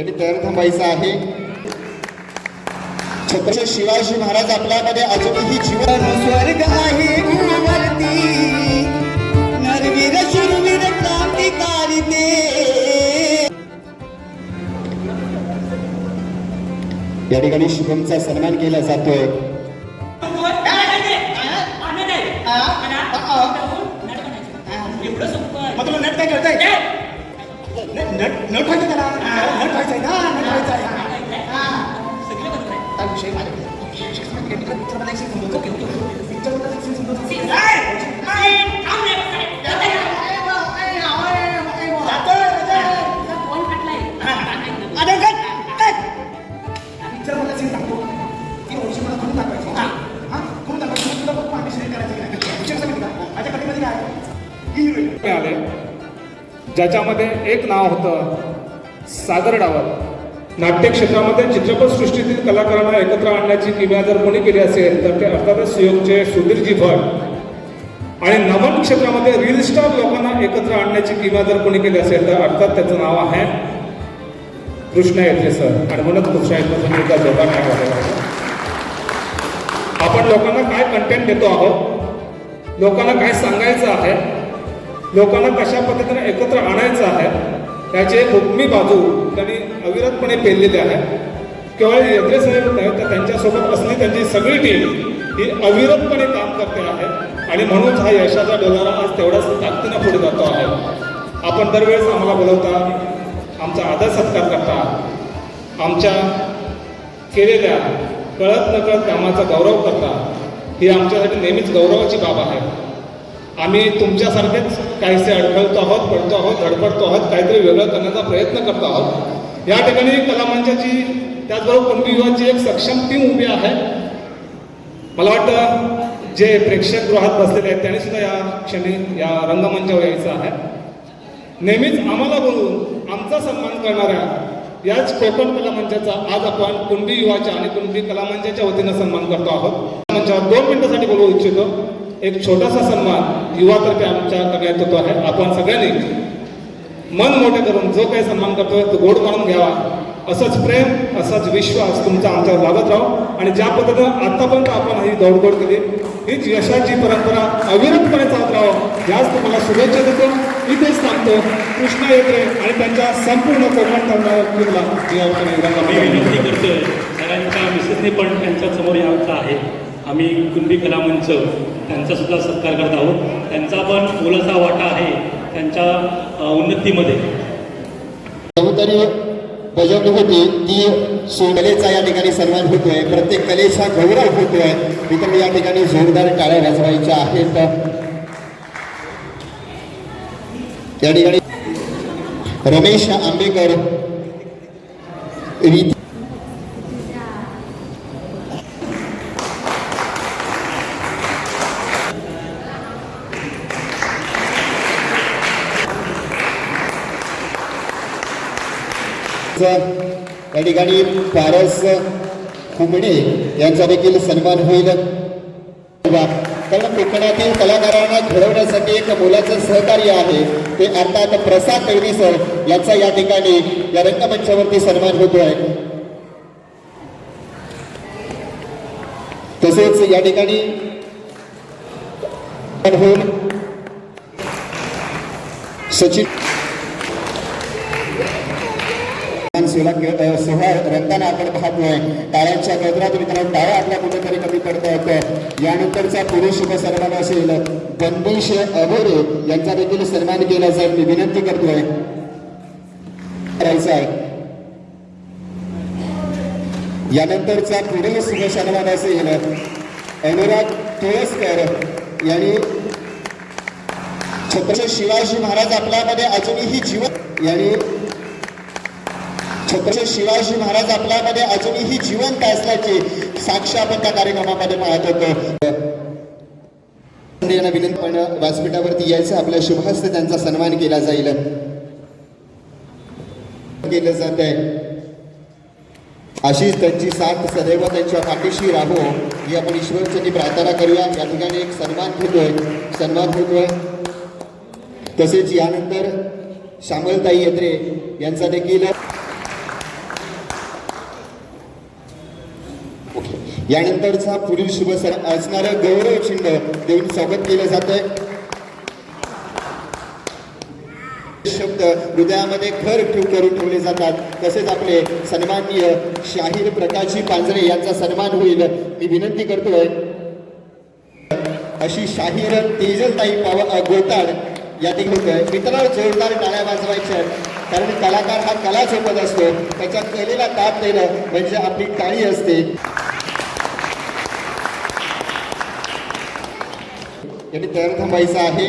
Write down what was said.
यांनी तयार थांबायचं आहे छत्रपती शिवाजी महाराज आपल्यामध्ये अजूनही जीवन स्वर्ग आहे भूवरती नरवीर शूरवीर क्रांतिकारी ते या ठिकाणी शुभमचा सन्मान केला जातोय मग तुला नट काय करताय नट व्हायचं त्याला नट व्हायचंय ना नट व्हायचंय हा. हा. आता विषय माझ्याकडे. विषय आहे, मित्र- मित्रामध्ये एक समजतो. Okay, okay, okay. Picture मध्ये एक समजतो. अरे, काय? काय? Picture ज्याच्यामध्ये एक नाव होतं सागर डावर नाट्यक्षेत्रामध्ये चित्रपटसृष्टीतील कलाकारांना एकत्र आणण्याची किमया जर कोणी केली असेल तर ते अर्थातच सुयोगचे सुधीरजी भट. आणि नमन क्षेत्रामध्ये रील स्टार लोकांना एकत्र आणण्याची किमया जर कोणी केली असेल तर अर्थात त्याचं नाव आहे कृष्णा येथे सर. आणि म्हणून कृष्णा येथे एकदा जोरदार आपण लोकांना काय कंटेंट देतो आहोत? लोकांना काय सांगायचं आहे? लोकांना कशा पद्धतीने एकत्र आणायचं आहे त्याचे एक हुकमी बाजू त्यांनी अविरतपणे पेरलेले आहे. केवळ येत्रे साहेब नाही तर त्यांच्यासोबत असली त्यांची सगळी टीम ही अविरतपणे काम करते आहे. आणि म्हणून हा यशाचा डोलारा आज तेवढाच ताकदीनं पुढे जातो आहे. आपण दरवेळेस आम्हाला बोलवता आमचा आदर सत्कार करता आमच्या केलेल्या कळत नकळत कामाचा गौरव करता ही आमच्यासाठी नेहमीच गौरवाची बाब आहे. आम्ही तुमच्यासारखेच काहीसे अडखळतो आहोत पडतो आहोत धडपडतो आहोत काहीतरी वेगळं करण्याचा प्रयत्न करतो आहोत. या ठिकाणी कलामंचाची त्याचबरोबर कुणबी युवाची एक सक्षम टीम उभी आहे. मला वाटतं जे प्रेक्षक गृहात बसलेले आहेत त्यांनी सुद्धा या क्षणी या रंगमंचावर यायचं आहे. नेहमीच आम्हाला बोलून आमचा सन्मान करणाऱ्या याच कोकण कला मंचाचा आज आपण कुणबी युवाच्या आणि कुणबी कला मंचाच्या वतीनं सन्मान करतो आहोत. मंचावर दोन मिनिटासाठी बोलू इच्छितो. एक छोटासा सन्मान युवातर्फे आमच्या करण्यात येतो आहे. आपण सगळ्यांनी मन मोठे करून जो काही सन्मान करतोय तो गोड मानून घ्यावा. असंच प्रेम असाच विश्वास तुमचा आमच्यावर लागत राहो. आणि ज्या पद्धतीनं आतापर्यंत आपण ही दौडदौड केली हीच यशाची परंपरा अविरतपणे चालत राहो. याच तुम्हाला शुभेच्छा देतो. इथेच थांबतो. कृष्णा येत्रे आणि त्यांच्या संपूर्ण कोकण तरुणाला मी विनंती करतोय सगळ्यांच्या मिसेसने पण त्यांच्यासमोर यायचं आहे आम्ही कुणबी कलामंच त्यांचा सुद्धा सत्कार करत आहोत. त्यांचा पण मोलाचा वाटा आहे त्यांच्या उन्नतीमध्ये. जबाबदारी बजावली होती ती सोडलेचा या ठिकाणी सन्मान होतोय. प्रत्येक कलेचा गौरव होतोय. मित्रांनो या ठिकाणी जोरदार टाळ्या वाजवायच्या आहेत. या ठिकाणी रमेश आंबेकर या ठिकाणी पारस खुमणे यांचा देखील सन्मान होईल. कारण कोकणातील कलाकारांना घडवण्यासाठी एक मुलाचं सहकार्य आहे. ते अर्थात प्रसाद तळवी सर यांचा या ठिकाणी या रंगमंचावरती सन्मान होतोय. तसेच या ठिकाणी सचिन सेवा सेवा रंगताना आपण पाहतोय. टाळ्यांच्या गजरात मित्रांनो टाळ्या आपल्या कुठेतरी कमी पडता येतं यानंतरचा पुरुष शुभ सन्मान असेल बनबुश अभोरे यांचा देखील सन्मान केला जाईल. मी विनंती करतोय. करायचा आहे यानंतरचा पुढील शुभ सन्मान असेल अनुराग तुळसकर यांनी छत्रपती शिवाजी महाराज आपल्यामध्ये अजूनही जीवन यांनी छत्रपती शिवाजी महाराज आपल्यामध्ये अजूनही जिवंत असल्याची साक्ष आपण त्या कार्यक्रमामध्ये पाहत होतो. यांना विनंती पण व्यासपीठावरती यायचं आपल्या शुभहस्ते त्यांचा सन्मान केला जाईल. केलं जात आहे अशीच त्यांची साथ सदैव त्यांच्या पाठीशी राहो ही आपण ईश्वरचंनी प्रार्थना करूया. या ठिकाणी एक सन्मान घेतोय सन्मान होतोय तसेच यानंतर श्यामलताई यत्रे यांचा देखील यानंतरचा पुढील शुभ असणारं गौरव चिन्ह देऊन स्वागत केलं जातंय. शब्द हृदयामध्ये घर ठेव करून ठेवले जातात. तसेच आपले सन्माननीय शाहीर प्रकाशजी पांजरे यांचा सन्मान होईल. मी विनंती करतोय अशी शाहीर तेजलताई पाव गोताड या ठिकाणी मित्रांनो जोरदार टाळ्या वाजवायच्या. कारण कलाकार हा कला झोपत असतो. त्याच्या कलेला ताप देणं म्हणजे आपली काळी असते. यांनी तयार थांबायचं आहे